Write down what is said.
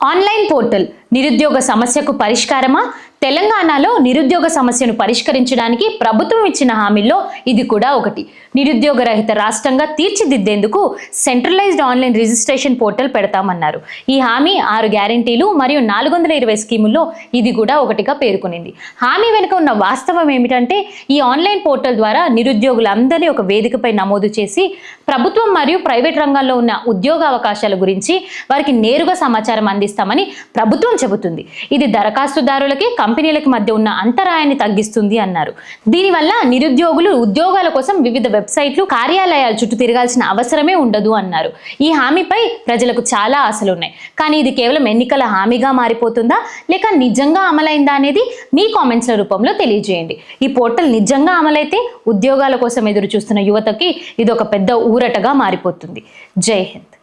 Online portal నిరుద్యోగ సమస్యకు పరిష్కారమా? తెలంగాణలో నిరుద్యోగ సమస్యను పరిష్కరించడానికి ప్రభుత్వం ఇచ్చిన హామీల్లో ఇది కూడా ఒకటి. నిరుద్యోగ రహిత రాష్ట్రంగా తీర్చిదిద్దేందుకు సెంట్రలైజ్డ్ ఆన్లైన్ రిజిస్ట్రేషన్ పోర్టల్ పెడతామన్నారు. ఈ హామీ ఆరు గ్యారంటీలు మరియు నాలుగు వందల ఇరవై స్కీముల్లో ఇది కూడా ఒకటిగా పేర్కొనింది. హామీ వెనుక ఉన్న వాస్తవం ఏమిటంటే ఈ ఆన్లైన్ పోర్టల్ ద్వారా నిరుద్యోగులందరినీ ఒక వేదికపై నమోదు చేసి ప్రభుత్వం మరియు ప్రైవేట్ రంగాల్లో ఉన్న ఉద్యోగ అవకాశాల గురించి వారికి నేరుగా సమాచారం అందిస్తామని ప్రభుత్వం చెబుతుంది. ఇది దరఖాస్తుదారులకి కంపెనీలకి మధ్య ఉన్న అంతరాయాన్ని తగ్గిస్తుంది అన్నారు. దీనివల్ల నిరుద్యోగులు ఉద్యోగాల కోసం వివిధ వెబ్సైట్లు కార్యాలయాల చుట్టూ తిరగాల్సిన అవసరమే ఉండదు అన్నారు. ఈ హామీపై ప్రజలకు చాలా ఆశలు ఉన్నాయి కానీ ఇది కేవలం ఎన్నికల హామీగా మారిపోతుందా? లేక నిజంగా అమలైందా అనేది మీ కామెంట్స్ల రూపంలో తెలియజేయండి. ఈ పోర్టల్ నిజంగా అమలైతే ఉద్యోగాల కోసం ఎదురు చూస్తున్న యువతకి ఇది ఒక పెద్ద ఊరటగా మారిపోతుంది. జై హింద్.